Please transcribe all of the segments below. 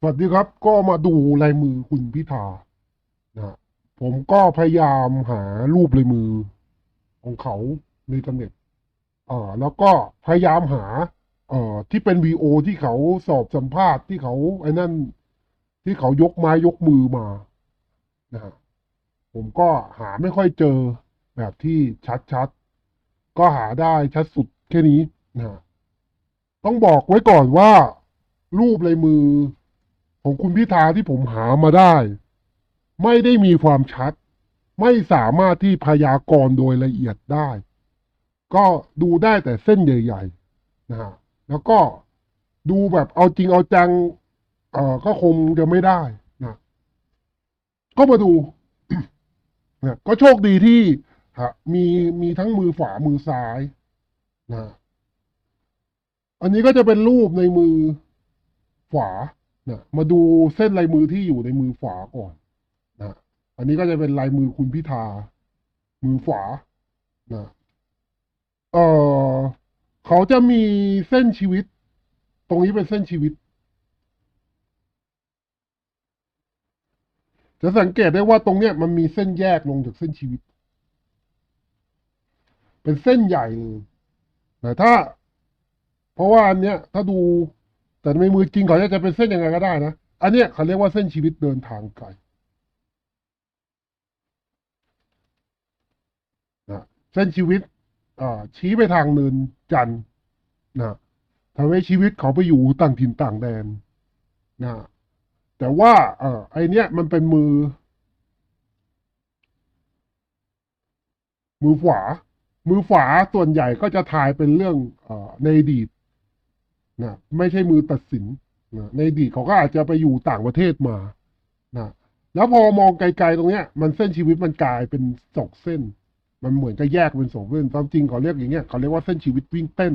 สวัสดีครับก็มาดูลายมือคุณพิธานะฮะผมก็พยายามหารูปลายมือของเขาในอินเทอร์เน็ตเอ่อแล้วก็พยายามหา เอ่อที่เป็นวีโอที่เขาสอบสัมภาษณ์ที่เขาไอ้นั่น ที่เขายกไม้ยกมือมานะฮะผมก็หาไม่ค่อยเจอแบบที่ชัดๆ ก็หาได้ชัดสุดแค่นี้นะต้องบอกไว้ก่อนว่า รูปลายมือ ของคุณพิธาที่ผมหามาได้ ไม่ได้มีความชัด ไม่สามารถที่พยากรณ์โดยละเอียดได้ ก็ดูได้แต่เส้นใหญ่ๆนะฮะแล้วก็ดูแบบเอาจริงเอาจังเอ่อก็คงจะไม่ได้นะก็มาดูนะก็โชคดีที่ฮะมีมีทั้งมือขวามือซ้ายนะอันนี้ก็จะเป็นรูปในมือขวา นะมาดูเส้นลายมือที่อยู่ในมือขวาก่อนนะอันนี้ก็จะเป็นลายมือคุณพิธา มือขวานะเออเขาจะมีเส้นชีวิต ตรงนี้เป็นเส้นชีวิต จะสังเกตได้ว่าตรงเนี้ยมันมีเส้นแยกลงจากเส้นชีวิต เป็นเส้นใหญ่เลยแต่ถ้า เพราะว่าอันเนี้ย ถ้าดู แต่ในมือจริงเขาจะเป็นเส้นยังไงก็ได้นะ อันเนี้ยเขาเรียกว่าเส้นชีวิตเดินทางไกลนะเส้นชีวิตชี้ไปทางเนินจันทร์นะทำให้ชีวิตเขาไปอยู่ต่างถิ่นต่างแดนนะแต่ว่าเออไอเนี้ยมันเป็นมือ มือขวา มือขวาส่วนใหญ่ก็จะทายเป็นเรื่องอในอดีต นะไม่ใช่มือตัดสินนะในอดีตเขาก็อาจจะไปอยู่ต่างประเทศมานะแล้วพอมองไกลๆตรงเนี้ย มันเส้นชีวิตมันกลายเป็นสองเส้น มันเหมือนจะแยกเป็นสองเส้นตามจริงเขาเรียกอย่างเงี้ยเขาเรียกว่าเส้นชีวิตวิ่งเต้น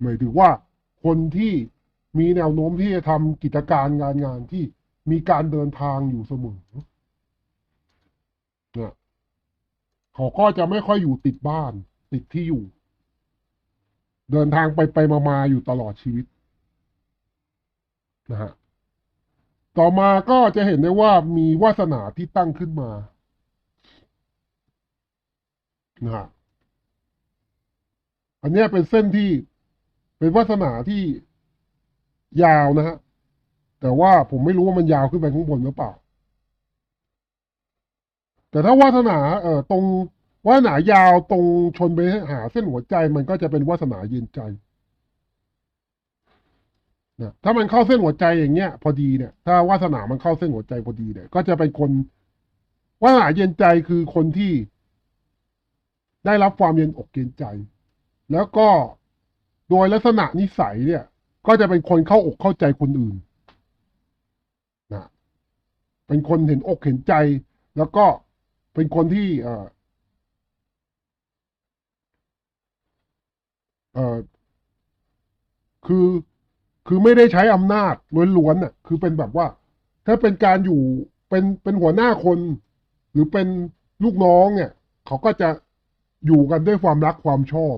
หมายถึงว่าคนที่มีแนวโน้มที่จะทำกิจการงานงานที่มีการเดินทางอยู่เสมอนะเขาก็จะไม่ค่อยอยู่ติดบ้าน ติดที่อยู่ เดินทางไปไปมามาอยู่ตลอดชีวิตนะฮะต่อมาก็จะเห็นได้ว่ามีวาสนาที่ตั้งขึ้นมานะฮะอันนี้เป็นเส้นที่เป็นวาสนาที่ยาวนะฮะแต่ว่าผมไม่รู้ว่ามันยาวขึ้นไปข้างบนหรือเปล่า แต่ถ้าวาสนาเอ่อตรง วาสนายาวตรงชนไปหาเส้นหัวใจมันก็จะเป็นวาสนาเย็นใจนะถ้ามันเข้าเส้นหัวใจอย่างเงี้ย พอดีเนี่ย ถ้าวาสนามันเข้าเส้นหัวใจพอดีเนี่ย ก็จะเป็นคนวาสนาเย็นใจคือคนที่ ได้รับความเย็นอกเย็นใจ แล้วก็โดยลักษณะนิสัยเนี่ย ก็จะเป็นคนเข้าอกเข้าใจคนอื่นนะเป็นคนเห็นอกเห็นใจ แล้วก็เป็นคนที่เอ่อ เอ่อคือคือไม่ได้ใช้อำนาจล้วนๆน่ะ คือเป็นแบบว่า ถ้าเป็นการอยู่เป็นเป็นหัวหน้าคน หรือเป็นลูกน้องเนี่ย เขาก็จะอยู่กันด้วยความรักความชอบ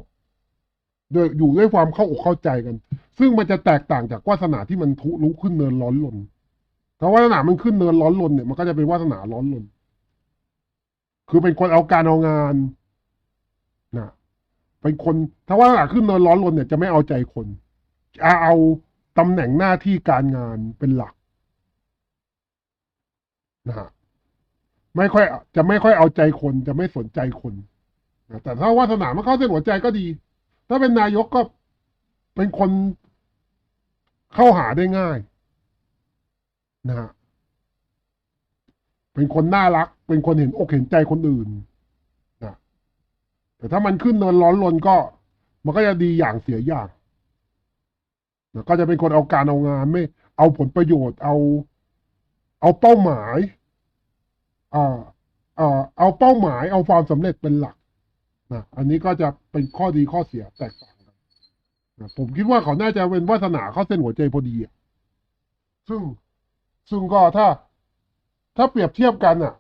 โดยอยู่ด้วยความเข้าอกเข้าใจกัน ซึ่งมันจะแตกต่างจากวาสนาที่มันทุลุขึ้นเนินร้อนลนถ้าวาสนามันขึ้นเนินร้อนลนเนี่ยมันก็จะเป็นวาสนาร้อนลน คือเป็นคนเอาการเอางานนะ เป็นคน ถ้าว่าขึ้นเนินร้อนรนเนี่ยจะไม่เอาใจคนจะเอาตำแหน่งหน้าที่การงานเป็นหลักนะฮะไม่ค่อยจะไม่ค่อยเอาใจคนจะไม่สนใจคนนะแต่ถ้าวาสนามันเข้าเส้นหัวใจก็ดี ถ้าเป็นนายกก็เป็นคนเข้าหาได้ง่ายนะฮะเป็นคนน่ารัก เป็นคนเห็นอกเห็นใจคนอื่น แต่ถ้ามันขึ้นเนินร้อนรนก็ มันก็จะดีอย่างเสียอย่างนะก็จะเป็นคนเอาการเอางานไม่ เอาผลประโยชน์ เอา เอาเป้าหมายอ่าอ่าเอาเป้าหมาย เอาความสำเร็จเป็นหลักนะอันนี้ก็จะเป็นข้อดีข้อเสียแตกต่างกันนะผมคิดว่าเขาน่าจะเป็นวาสนาเข้าเส้นหัวใจพอดีซึ่งซึ่งก็ถ้า ถ้าเปรียบเทียบกันอะ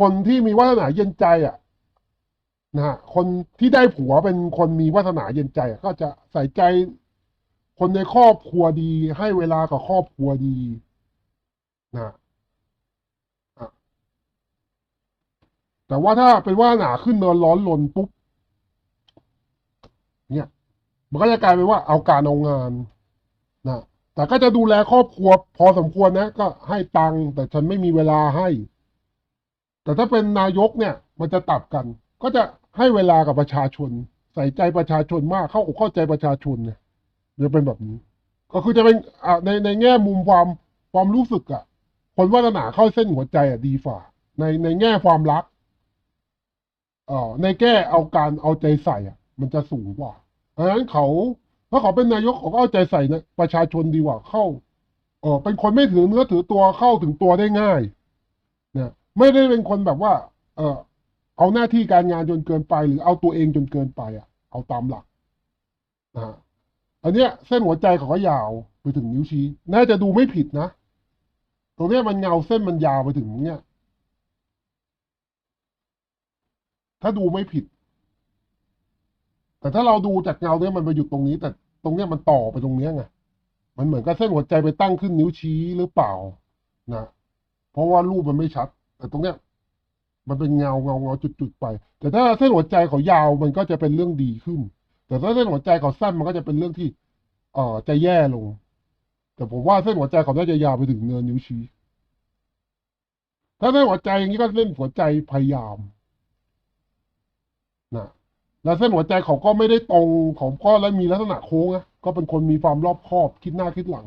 คนที่มีวาสนาเย็นใจอะ นะฮะคนที่ได้ผัวเป็นคนมีวาสนาเย็นใจ ก็จะใส่ใจคนในครอบครัวดี ให้เวลากับครอบครัวดีนะอะแต่ว่าถ้าเป็นว่าหนาขึ้นเนินร้อนลนปุ๊บเนี่ย มันก็จะกลายเป็นว่าเอาการเอางานนะแต่ก็จะดูแลครอบครัวพอสมควรนะ ก็ให้ตังค์แต่ฉันไม่มีเวลาให้ แต่ถ้าเป็นนายกเนี่ย มันจะตับกัน ก็จะ ให้เวลากับประชาชน ใส่ใจประชาชนมากเข้าอกเข้าใจประชาชนเนี่ยจะเป็นแบบนี้ ก็คือจะเป็นอ่าในในแง่มุมความความรู้สึกอะคนวาสนาเข้าเส้นหัวใจอะดีฝ่า ในในแง่ความรักเอ่อในแง่เอาการเอาใจใส่อะมันจะสูงกว่าเพราะฉะนั้นเขาถ้าเขาเป็นนายกเขาก็เอาใจใส่ในประชาชนดีกว่าเข้าเออเป็นคนไม่ถือเนื้อถือตัวเข้าถึงตัวได้ง่ายเนี่ยไม่ได้เป็นคนแบบว่า เออ เอาหน้าที่การงานจนเกินไป หรือเอาตัวเองจนเกินไปอะ เอาตามหลักนะฮะอันเนี้ยเส้นหัวใจเขาก็ยาวไปถึงนิ้วชี้ น่าจะดูไม่ผิดนะตรงเนี้ยมันเงาเส้นมันยาวไปถึงเนี้ยถ้าดูไม่ผิด แต่ถ้าเราดูจากเงาเนี้ยมันไปหยุดตรงนี้ แต่ตรงเนี้ยมันต่อไปตรงเนี้ยไงมันเหมือนกับเส้นหัวใจไปตั้งขึ้นนิ้วชี้หรือเปล่านะเพราะว่ารูปมันไม่ชัด แต่ตรงเนี้ย มันเป็นเงาเงาเงาจุดๆไป แต่ถ้าเส้นหัวใจเขายาวมันก็จะเป็นเรื่องดีขึ้น แต่ถ้าเส้นหัวใจเขาสั้นมันก็จะเป็นเรื่องที่ เอ่อจะแย่ลง แต่ผมว่าเส้นหัวใจเขาน่าจะยาวไปถึงเนินนิ้วชี้ ถ้าเส้นหัวใจอย่างนี้ก็เส้นหัวใจพยายามนะแล้วเส้นหัวใจเขาก็ไม่ได้ตรงเขาก็แล้วมีลักษณะโค้งนะก็เป็นคนมีความรอบคอบคิดหน้าคิดหลัง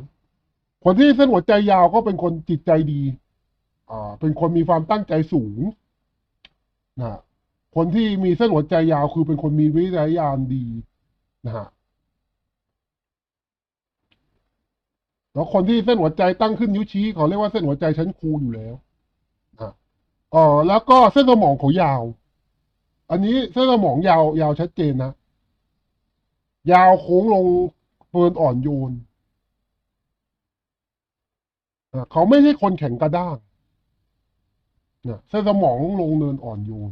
คนที่เส้นหัวใจยาวก็เป็นคนจิตใจดี อ่า เป็นคนมีความตั้งใจสูง นะคนที่มีเส้นหัวใจยาวคือเป็นคนมีวิทยาญาณดีนะฮะแล้วคนที่เส้นหัวใจตั้งขึ้นนิ้วชี้เขาเรียกว่าเส้นหัวใจชั้นครูอยู่แล้วนะเออแล้วก็เส้นสมองเขายาว อันนี้เส้นสมองยาวยาวชัดเจนนะยาวโค้งลงเปินอ่อนโยนอะเขาไม่ใช่คนแข็งกระด้าง เนี่ยเส้นสมองลงเนินอ่อนโยน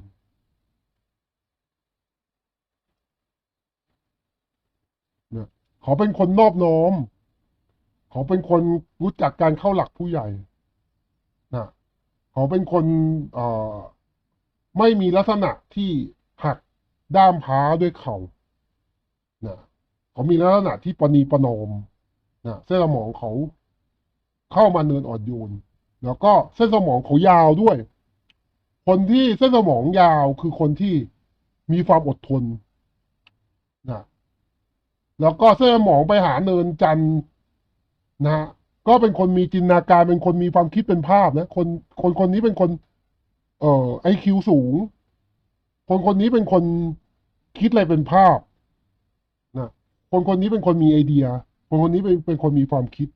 เนี่ยเขาเป็นคนนอบน้อม เขาเป็นคนรู้จักการเข้าหลักผู้ใหญ่นะเขาเป็นคนเอ่อไม่มีลักษณะที่หักด้ามพ้าด้วยเขา่านะเขามีลักษณะที่ปณีประนอมนะเส้นสมองเขาเข้ามาเนินอ่อนโยน แล้วก็เส้นสมองเขายาวด้วย คนที่เส้นสมองยาวคือคนที่มีความอดทนนะแล้วก็เส้นสมองไปหาเนินจันนะฮะก็เป็นคนมีจินตนาการเป็นคนมีความคิดเป็นภาพนะคนคนคนนี้เป็นคน เอ่อไอคิวสูง คนคนนี้เป็นคนคิดอะไรเป็นภาพนะคนคนนี้เป็นคนมีไอเดีย คนคนนี้เป็นเป็นคนมีความคิด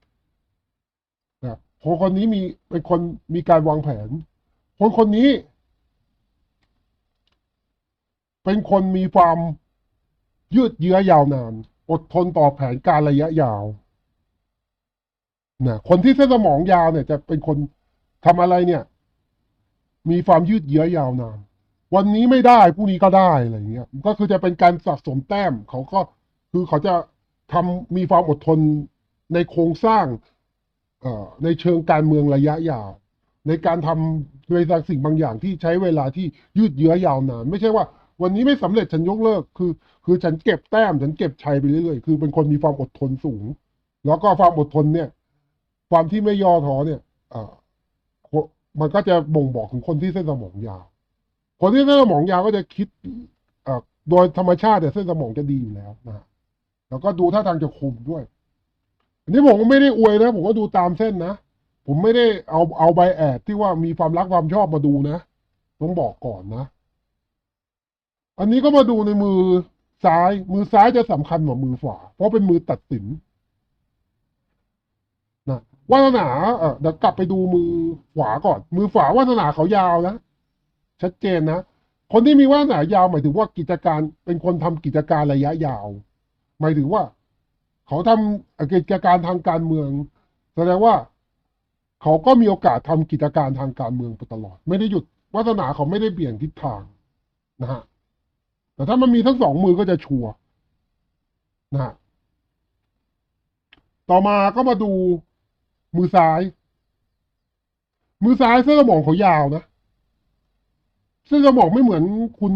นะคนคนนี้มีเป็นคนมีการวางแผน คนคนนี้ เป็นคนมีความยืดเยื้อยาวนาน อดทนต่อแผนการระยะยาวนะคนที่เส้นสมองยาวเนี่ย จะเป็นคนทำอะไรเนี่ย มีความยืดเยื้อยาวนาน วันนี้ไม่ได้พรุ่งนี้ก็ได้อะไรเงี้ย ก็คือจะเป็นการสะสมแต้มเขาก็คือเขาจะทำมีความอดทนในโครงสร้างเอ่อในเชิงการเมืองระยะยาว ในการทำในสิ่งบางอย่างที่ใช้เวลาที่ยืดเยื้อยาวนาน ไม่ใช่ว่า วันนี้ไม่สำเร็จฉันยกเลิก คือ คือฉันเก็บแต้มฉันเก็บชัยไปเรื่อยๆคือเป็นคนมีความอดทนสูง แล้วก็ความอดทนเนี่ย ความที่ไม่ย่อท้อเนี่ยอ่อมันก็จะบ่งบอกถึงคนที่เส้นสมองยาว คนที่เส้นสมองยาวก็จะคิดอ่อโดยธรรมชาติเนี่ยเส้นสมองจะดีอยู่แล้วนะแล้วก็ดูท่าทางจะคุมด้วย อันนี้ผมก็ไม่ได้อวยนะ ผมก็ดูตามเส้นนะ ผมไม่ได้เอาเอาใบแอดที่ว่ามีความรักความชอบมาดูนะ ต้องบอกก่อนนะ อันนี้ก็มาดูในมือซ้าย มือซ้ายจะสำคัญกว่ามือขวา เพราะเป็นมือตัดสินนะวาสนาเออเดี๋ยวกลับไปดูมือขวาก่อน มือขวาวาสนาเขายาวนะ ชัดเจนนะคนที่มีวาสนายาวหมายถึงว่ากิจการเป็นคนทำกิจการระยะยาว หมายถึงว่า เขาทำกิจการทางการเมืองแสดงว่า เขาก็มีโอกาสทำกิจการทางการเมืองไปตลอด ไม่ได้หยุดวาสนาเขาไม่ได้เปลี่ยนทิศทางนะฮะ แต่ถ้ามันมีทั้งสองมือก็จะชัวร์นะฮะต่อมาก็มาดูมือซ้าย มือซ้ายเส้นสมองเขายาวนะเส้นสมองไม่เหมือนคุณ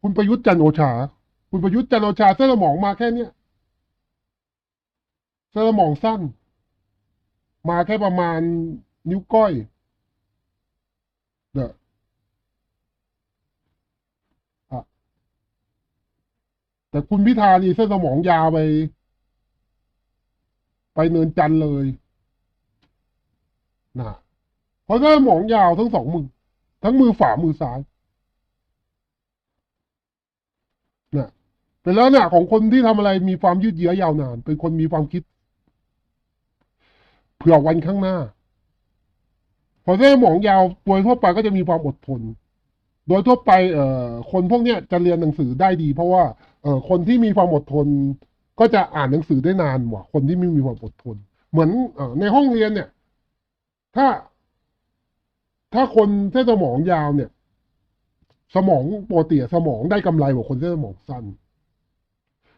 คุณประยุทธ์จันโอชา คุณประยุทธ์จันโอชาเส้นสมองมาแค่เนี้ยเส้นสมองสั้น มาแค่ประมาณนิ้วก้อยเด้ออะ แต่คุณพิธานี่เส้นสมองยาวไป ไปเนินจันเลยนะเพราะเส้นสมองยาวทั้งสองมือ ทั้งมือฝ่ามือซ้ายนะเป็นลักษณะของคนที่ทำอะไรมีความยืดเยื้อยาวนาน เป็นคนมีความคิด เผื่อวันข้างหน้า พอเส้นสมองยาวโดยทั่วไปก็จะมีความอดทน โดยทั่วไปเอ่อคนพวกเนี้ยจะเรียนหนังสือได้ดี เพราะว่าเอ่อคนที่มีความอดทน ก็จะอ่านหนังสือได้นานกว่าคนที่ไม่มีความอดทน เหมือนเอ่อในห้องเรียนเนี่ย ถ้า ถ้าคนเส้นสมองยาวเนี่ย สมองปกติอะสมองได้กำไรกว่าคนเส้นสมองสั้น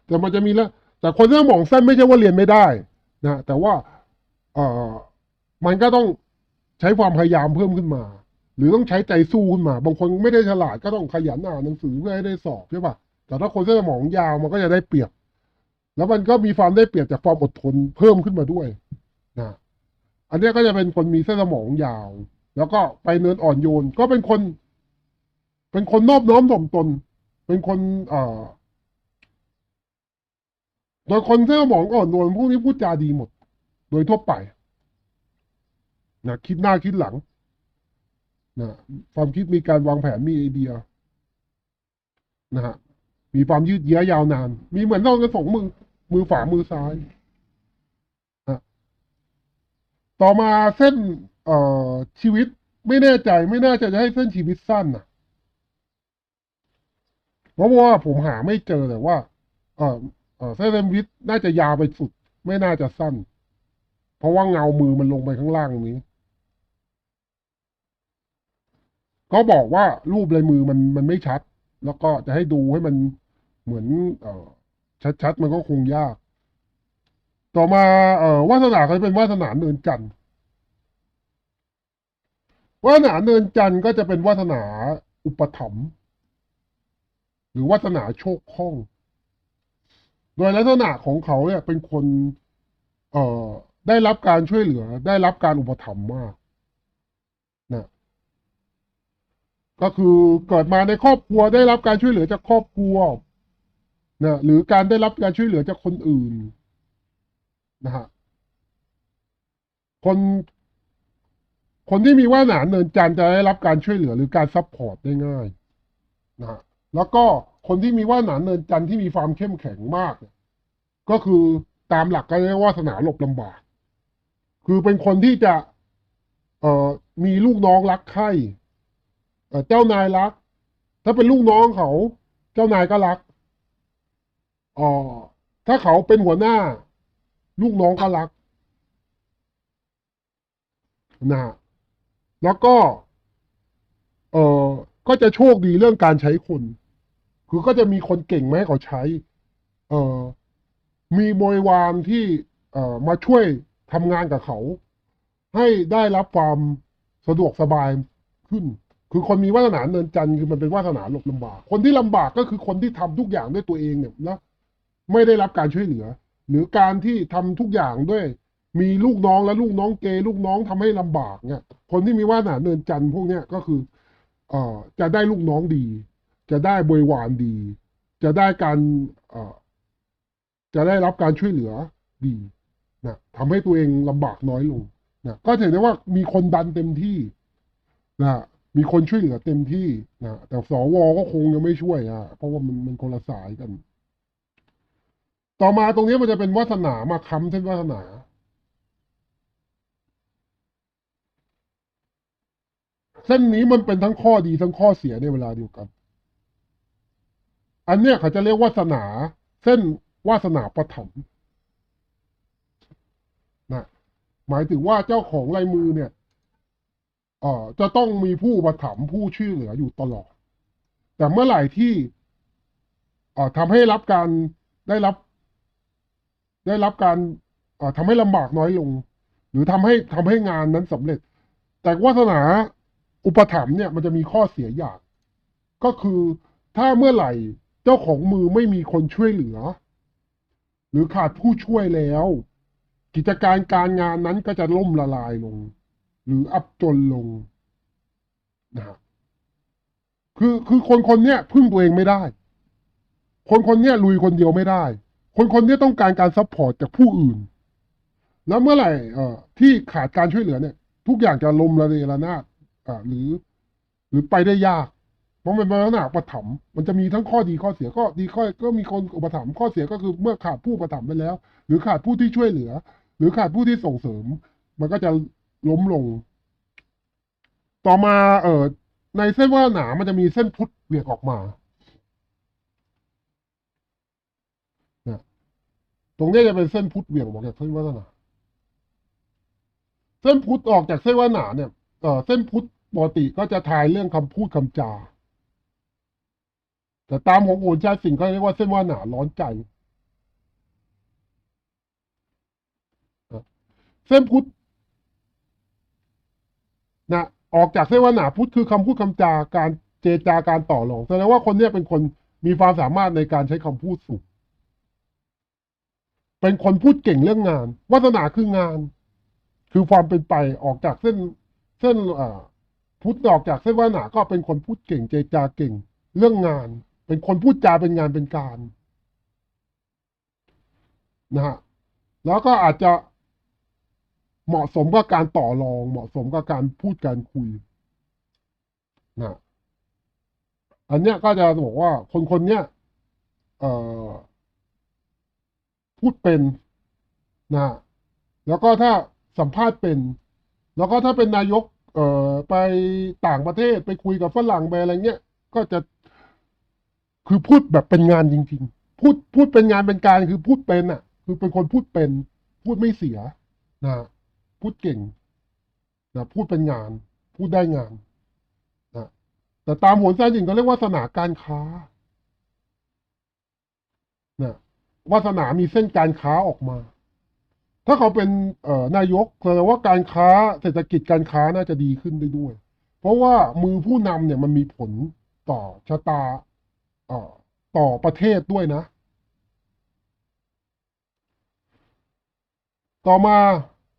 แต่มันจะมีแล้วแต่คนเส้นสมองสั้นไม่ใช่ว่าเรียนไม่ได้นะแต่ว่าเอ่อมันก็ต้องใช้ความพยายามเพิ่มขึ้นมา หรือต้องใช้ใจสู้ขึ้นมา บางคนไม่ได้ฉลาดก็ต้องขยันอ่านหนังสือเพื่อให้ได้สอบใช่ปะแต่ถ้าคนเส้นสมองยาวมันก็จะได้เปรียบ แล้วมันก็มีความได้เปรียบจากความอดทนเพิ่มขึ้นมาด้วยนะอันนี้ก็จะเป็นคนมีเส้นสมองยาว แล้วก็ไปเนินอ่อนโยน ก็เป็นคน เป็นคนนอบน้อมถ่อมตน เป็นคนเอ่อโดยคนเส้นสมองอ่อนโยนพวกนี้พูดจาดีหมด โดยทั่วไปนะคิดหน้าคิดหลัง นะความคิดมีการวางแผนมีไอเดียนะฮะมีความยืดเยื้อยาวนาน มีเหมือนเรากันสองมือมือฝามือซ้ายนะต่อมาเส้น เอ่อชีวิตไม่แน่ใจ ไม่น่าจะให้เส้นชีวิตสั้นนะเพราะว่าผมหาไม่เจอแต่ว่า เออเออเส้นชีวิตน่าจะยาวไปสุด ไม่น่าจะสั้น เพราะว่าเงามือมันลงไปข้างล่างนี้ ก็บอกว่ารูปลายมือมันมันไม่ชัด แล้วก็จะให้ดูให้มันเหมือน เออชัดๆ มันก็คงยาก ต่อมาเออวาสนาเขาเป็นวาสนาเนินจันทร์วาสนาเนินจันทร์ก็จะเป็นวาสนาอุปถัมภ์หรือวาสนาโชคข้อง โดยลักษณะของเขาเนี่ยเป็นคน เอ่อได้รับการช่วยเหลือ ได้รับการอุปถัมภ์มากนะ ก็คือเกิดมาในครอบครัวได้รับการช่วยเหลือจากครอบครัวนะหรือการได้รับการช่วยเหลือจากคนอื่นนะฮะคนคนที่มีว่าหนาเนินจันจะได้รับการช่วยเหลือหรือการซัพพอร์ตได้ง่ายนะฮะแล้วก็คนที่มีว่าหนาเนินจันที่มีความเข้มแข็งมาก ก็คือตามหลักก็เรียกว่าสนาหลบลำบาก คือเป็นคนที่จะเอ่อมีลูกน้องรักใคร่ เจ้านายรัก ถ้าเป็นลูกน้องเขา เจ้านายก็รักอ๋อถ้าเขาเป็นหัวหน้า ลูกน้องก็รักนะแล้วก็ เอ่อก็จะโชคดีเรื่องการใช้คน คือก็จะมีคนเก่งมาให้เขาใช้ เอ่อมีบริวารที่ เอ่อมาช่วยทำงานกับเขา ให้ได้รับความสะดวกสบายขึ้น คือคนมีวาสนาเนินจันทร์คือมันเป็นวาสนาหลบลำบาก คนที่ลำบากก็คือคนที่ทำทุกอย่างด้วยตัวเองเนี่ยนะไม่ได้รับการช่วยเหลือ หรือการที่ทำทุกอย่างด้วย มีลูกน้องและลูกน้องเกย์ลูกน้องทำให้ลำบากเนี่ย คนที่มีวาสนาเนินจันทร์พวกเนี้ยก็คือ เอ่อจะได้ลูกน้องดี จะได้บริวารดี จะได้การเอ่อจะได้รับการช่วยเหลือดีนะทำให้ตัวเองลำบากน้อยลงนะก็ถือได้ว่ามีคนดันเต็มที่นะ มีคนช่วยเหลือเต็มที่นะแต่สวก็คงยังไม่ช่วยอะเพราะว่ามันมันคนละสายกัน ต่อมาตรงนี้มันจะเป็นวาสนามาค้ำเส้นวาสนาเส้นนี้มันเป็นทั้งข้อดีทั้งข้อเสียในเวลาเดียวกัน อันเนี้ยเขาจะเรียกวาสนา เส้นวาสนาประถมนะหมายถึงว่าเจ้าของลายมือเนี่ย เอ่อจะต้องมีผู้ประถมผู้ช่วยเหลืออยู่ตลอด แต่เมื่อไหร่ที่เอ่อทำให้รับการได้รับ ได้รับการเอ่อทำให้ลำบากน้อยลง หรือทำให้ทำให้งานนั้นสำเร็จ แต่วาสนาอุปถัมภ์เนี่ยมันจะมีข้อเสียอย่าง ก็คือถ้าเมื่อไหร่เจ้าของมือไม่มีคนช่วยเหลือ หรือขาดผู้ช่วยแล้ว กิจการการงานนั้นก็จะล่มละลายลง หรืออับจนลงนะฮะคือคือคนคนเนี้ยพึ่งตัวเองไม่ได้ คนคนเนี้ยลุยคนเดียวไม่ได้ คนคนเนี้ยต้องการการซัพพอร์ตจากผู้อื่น แล้วเมื่อไหร่เอ่อที่ขาดการช่วยเหลือเนี่ย ทุกอย่างจะลมระเนระนาดอ่าหรือ หรือไปได้ยากเพราะมันเป็นลักษณะอุปถัมมันจะมีทั้งข้อดีข้อเสียก็ดีข้อก็มีคนอุปถัมภ์ข้อเสียก็คือเมื่อขาดผู้อุปถัมภ์ไปแล้ว หรือขาดผู้ที่ช่วยเหลือ หรือขาดผู้ที่ส่งเสริม มันก็จะ ล้มลง ต่อมา เอ่อ ในเส้นว่าหนา มันจะมีเส้นพุทธเวียกออกมานะตรงนี้จะเป็นเส้นพุทธเวียงออกจากเส้นวาสนา เส้นพุทธออกจากเส้นวาสนาเนี่ยเอ่อเส้นพุทธปกติก็จะทายเรื่องคำพูดคำจา แต่ตามของโหนชาติสิ่งเขาเรียกว่าเส้นวาสนาร้อนใจ เส้นพุทธ นะออกจากเส้นวานาพุทธคือคำพูดคำจาการเจจาการต่อรองแสดงว่าคนเนี้ยเป็นคนมีความสามารถในการใช้คำพูดสูงเป็นคนพูดเก่งเรื่องงานวาสนาคืองาน คือความเป็นไปออกจากเส้นเส้นพุทธออกจากเส้นวาสนาก็เป็นคนพูดเก่ง เจจาเก่ง เรื่องงาน เป็นคนพูดจาเป็นงานเป็นการนะฮะแล้วก็อาจจะ เหมาะสมกับการต่อรอง เหมาะสมกับการพูดการคุยนะอันเนี้ยก็จะบอกว่าคนคนเนี้ยพูดเป็นนะแล้วก็ถ้าสัมภาษณ์เป็น แล้วก็ถ้าเป็นนายกเอ่อไปต่างประเทศไปคุยกับฝรั่งไปอะไรเงี้ยก็จะคือพูดแบบเป็นงานจริง ๆ พูดพูดเป็นงานเป็นการคือพูดเป็นอะ คือเป็นคนพูดเป็น พูดไม่เสียนะ พูดเก่งนะพูดเป็นงาน พูดได้งานนะแต่ตามโหนแซนจิงก็เรียกว่าสนาการค้านะวาสนามีเส้นการค้าออกมา ถ้าเขาเป็นนายกแสดงว่าการค้าเศรษฐกิจการค้าน่าจะดีขึ้นได้ด้วย เพราะว่ามือผู้นำเนี่ยมันมีผลต่อชะตาต่อประเทศด้วยนะ ต่อมา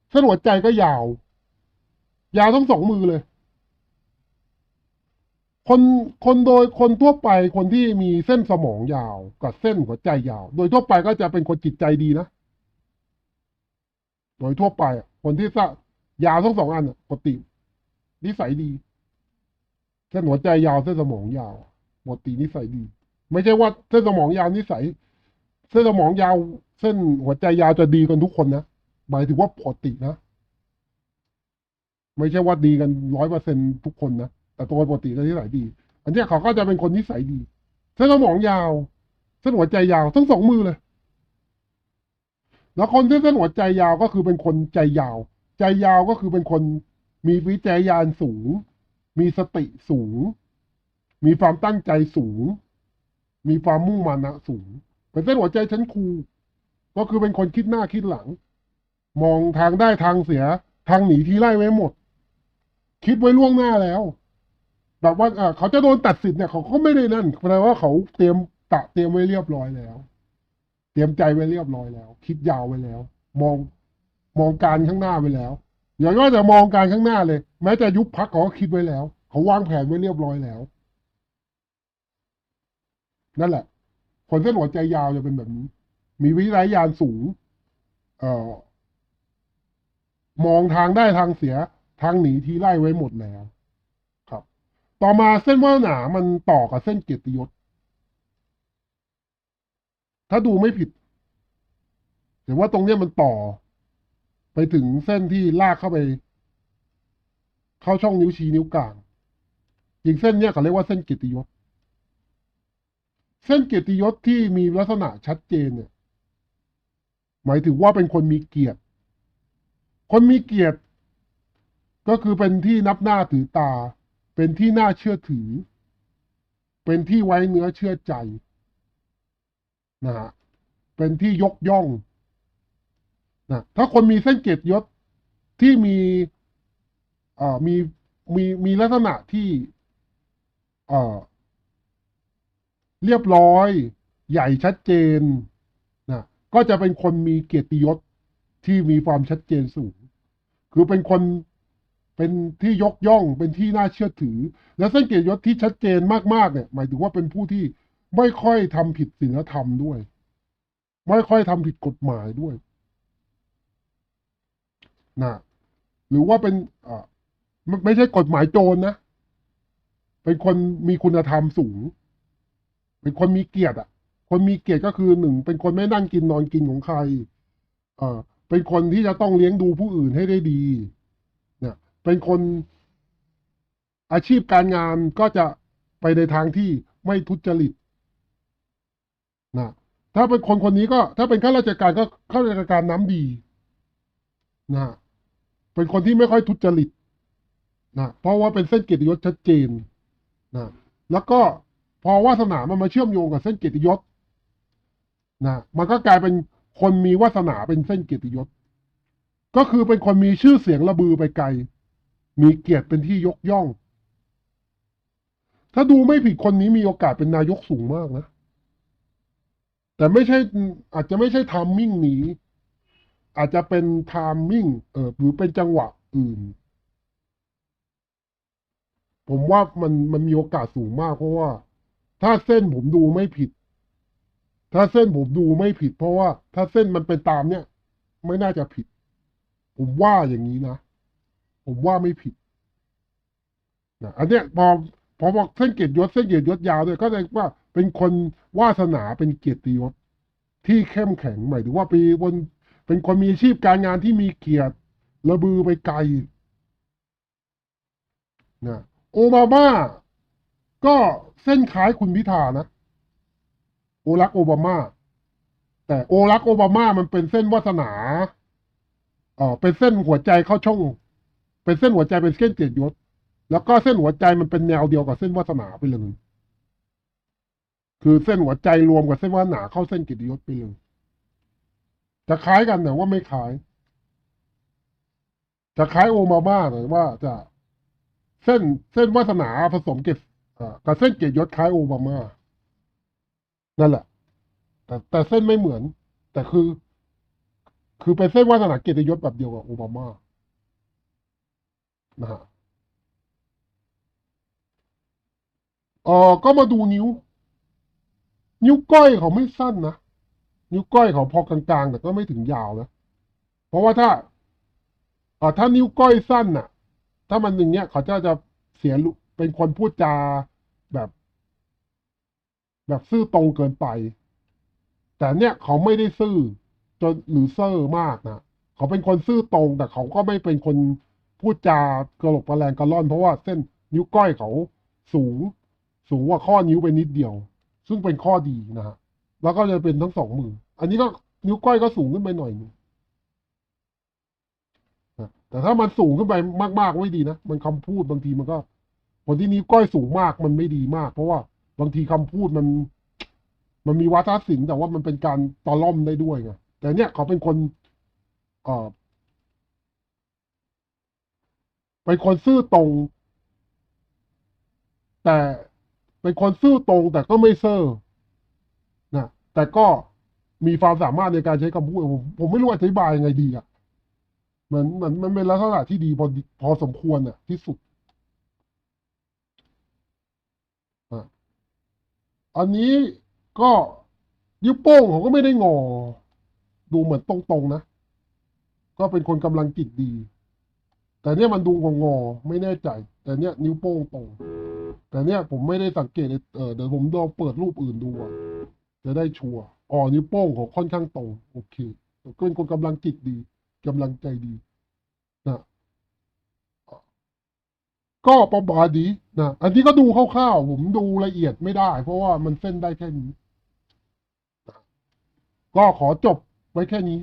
เส้นหัวใจก็ยาว ยาวทั้งสองมือเลย คนคนโดยคนทั่วไปคนที่มีเส้นสมองยาวกับเส้นหัวใจยาว โดยทั่วไปก็จะเป็นคนจิตใจดีนะ โดยทั่วไปคนที่สะยาวทั้งสองอันปกตินิสัยดี เส้นหัวใจยาวเส้นสมองยาวปกตินิสัยดี ไม่ใช่ว่าเส้นสมองยาวนิสัย เส้นสมองยาว เส้นหัวใจยาวจะดีกันทุกคนนะ หมายถึงว่าปกตินะ ไม่ใช่ว่าดีกันร้อยเปอร์เซ็นทุกคนนะ แต่ตัวปกติแล้วนิสัยดี อันนี้เขาก็จะเป็นคนนิสัยดีเส้นสมองยาวเส้นหัวใจยาวทั้งสองมือเลย แล้วคนที่เส้นหัวใจยาวก็คือเป็นคนใจยาว ใจยาวก็คือเป็นคนมีวิจัยญาณสูง มีสติสูง มีความตั้งใจสูง มีความมุ่งมานะสูง เป็นเส้นหัวใจชั้นครู ก็คือเป็นคนคิดหน้าคิดหลัง มองทางได้ทางเสีย ทางหนีที่ไล่ไว้หมด คิดไว้ล่วงหน้าแล้ว แบบว่าเขาจะโดนตัดสิทธิ์เนี่ยเขาก็ไม่ได้นั่นแปลว่าเขาเตรียมตะเตรียมไว้เรียบร้อยแล้ว เตรียมใจไว้เรียบร้อยแล้ว คิดยาวไว้แล้ว มองมองการข้างหน้าไว้แล้วอย่างน้อยจะมองการข้างหน้าเลย แม้จะยุบพักเขาก็คิดไว้แล้ว เขาวางแผนไว้เรียบร้อยแล้ว นั่นแหละ คนเส้นหัวใจยาวจะเป็นแบบนี้ มีวิสัยญาณสูง เอ่อ มองทางได้ทางเสียทางหนีที่ไล่ไว้หมดแล้ว ครับ ต่อมาเส้นว่าสนามันต่อกับเส้นเกียรติยศ ถ้าดูไม่ผิดเห็นว่าตรงเนี้ยมันต่อ ไปถึงเส้นที่ลากเข้าไป เข้าช่องนิ้วชี้นิ้วกลางอีกเส้นเนี้ยเขาเรียกว่าเส้นเกียรติยศ เส้นเกียรติยศที่มีลักษณะชัดเจนเนี่ย หมายถึงว่าเป็นคนมีเกียรติ คนมีเกียรติ ก็คือเป็นที่นับหน้าถือตา เป็นที่น่าเชื่อถือ เป็นที่ไว้เนื้อเชื่อใจนะฮะเป็นที่ยกย่องนะถ้าคนมีเส้นเกียรติยศที่มีเอ่อมีมีมีลักษณะที่เอ่อเรียบร้อย ใหญ่ชัดเจนนะก็จะเป็นคนมีเกียรติยศที่มีความชัดเจนสูง คือเป็นคนเป็นที่ยกย่องเป็นที่น่าเชื่อถือ และเส้นเกียรติยศที่ชัดเจนมากๆเนี่ย หมายถึงว่าเป็นผู้ที่ไม่ค่อยทำผิดศีลธรรมด้วย ไม่ค่อยทำผิดกฎหมายด้วยนะหรือว่าเป็นอ่าไม่ใช่กฎหมายโจรนะเป็นคนมีคุณธรรมสูง เป็นคนมีเกียรติอะ คนมีเกียรติก็คือหนึ่งเป็นคนไม่นั่งกินนอนกินของใคร เออ เป็นคนที่จะต้องเลี้ยงดูผู้อื่นให้ได้ดีเนี่ยเป็นคนอาชีพการงานก็จะไปในทางที่ไม่ทุจริตนะถ้าเป็นคนคนนี้ก็ ถ้าเป็นข้าราชการก็ข้าราชการน้ำดีนะเป็นคนที่ไม่ค่อยทุจริตนะเพราะว่าเป็นเส้นเกียรติยศชัดเจนนะแล้วก็พอวาสนามันมาเชื่อมโยงกับเส้นเกียรติยศนะมันก็กลายเป็น คนมีวาสนาเป็นเส้นเกียรติยศ ก็คือเป็นคนมีชื่อเสียงระบือไปไกล มีเกียรติเป็นที่ยกย่อง ถ้าดูไม่ผิดคนนี้มีโอกาสเป็นนายกสูงมากนะ แต่ไม่ใช่อาจจะไม่ใช่ทามมิ่งนี้อาจจะเป็นทามมิ่งเออหรือเป็นจังหวะอื่น ผมว่ามันมันมีโอกาสสูงมากเพราะว่า ถ้าเส้นผมดูไม่ผิด ถ้าเส้นผมดูไม่ผิด เพราะว่า ถ้าเส้นมันเป็นตามเนี่ย ไม่น่าจะผิด ผมว่าอย่างนี้นะ ผมว่าไม่ผิดนะอันเนี้ยพอพอบอกเส้นเกียรติยศเส้นเกียรติยศยาวด้วยก็แสดงว่าเป็นคนวาสนาเป็นเกียรติยศที่เข้มแข็งหมายถึงว่าปีบนเป็นคนมีอาชีพการงานที่มีเกียรติระบือไปไกลนะโอบามาก็เส้นคล้ายคุณพิธานะ โอรักโอบามา แต่โอรักโอบามามันเป็นเส้นวาสนาเออเป็นเส้นหัวใจเข้าช่อง เป็นเส้นหัวใจเป็นเส้นเกียรติยศ แล้วก็เส้นหัวใจมันเป็นแนวเดียวกับเส้นวาสนาไปเลย คือเส้นหัวใจรวมกับเส้นวาสนาเข้าเส้นเกียรติยศไปเลยจะคล้ายกันแต่ว่าไม่คล้าย จะคล้ายโอมาม่าแต่ว่าจะเส้นเส้นวาสนาผสมเกศอ่ากับเส้นเกียรติยศคล้ายโอบามา นั่นแหละ แต่แต่เส้นไม่เหมือน แต่คือ คือเป็นเส้นวาสนาเกียรติยศแบบเดียวกับโอบามานะฮะเออก็มาดูนิ้ว นิ้วก้อยเขาไม่สั้นนะ นิ้วก้อยเขาพอกลางๆ แต่ก็ไม่ถึงยาวนะ เพราะว่าถ้าเอ่อถ้านิ้วก้อยสั้นน่ะ ถ้ามันอย่างเงี้ย เขาจะจะเสียเป็นคนพูดจาแบบ แบบซื่อตรงเกินไป แต่เนี่ยเขาไม่ได้ซื่อจนหรือเซอร์มากนะเขาเป็นคนซื่อตรง แต่เขาก็ไม่เป็นคนพูดจากระหลกกระแรงกระล่อน เพราะว่าเส้นนิ้วก้อยเขาสูง สูงกว่าข้อนิ้วไปนิดเดียว ซึ่งเป็นข้อดีนะฮะแล้วก็จะเป็นทั้งสองมือ อันนี้ก็นิ้วก้อยก็สูงขึ้นไปหน่อยนึงแต่ถ้ามันสูงขึ้นไปมากๆไม่ดีนะ มันคำพูดบางทีมันก็ คนที่นิ้วก้อยสูงมากมันไม่ดีมาก เพราะว่า บางทีคำพูดมัน มันมีวาทศิลป์แต่ว่ามันเป็นการตอล่อมได้ด้วยไงแต่เนี่ยเขาเป็นคนเอ่อเป็นคนซื่อตรง แต่เป็นคนซื่อตรงแต่ก็ไม่เซอร์นะแต่ก็มีความสามารถในการใช้คำพูดผมผมไม่รู้อธิบายยังไงดีอะเหมือนเหมือนมันเป็นลักษณะที่ดีพอพอสมควรอะ ที่สุดอะ อันนี้ก็ยิ้วโป้งเขาก็ไม่ได้งอ ดูเหมือนตรงๆนะ ก็เป็นคนกำลังจิตดี แต่เนี่ยมันดูงอไม่แน่ใจ แต่เนี่ยนิ้วโป้งตรง แต่เนี่ยผมไม่ได้สังเกตเลยเออเดี๋ยวผมลองเปิดรูปอื่นดูจะได้ชัวร์อ๋อนิ้วโป้งของค่อนข้างตรงโอเคก็เป็นคนกำลังจิตดีกำลังใจดีนะ ก็ประมาณนี้นะอันนี้ก็ดูคร่าวๆผมดูละเอียดไม่ได้ เพราะว่ามันเส้นได้แค่นี้ ก็ขอจบไว้แค่นี้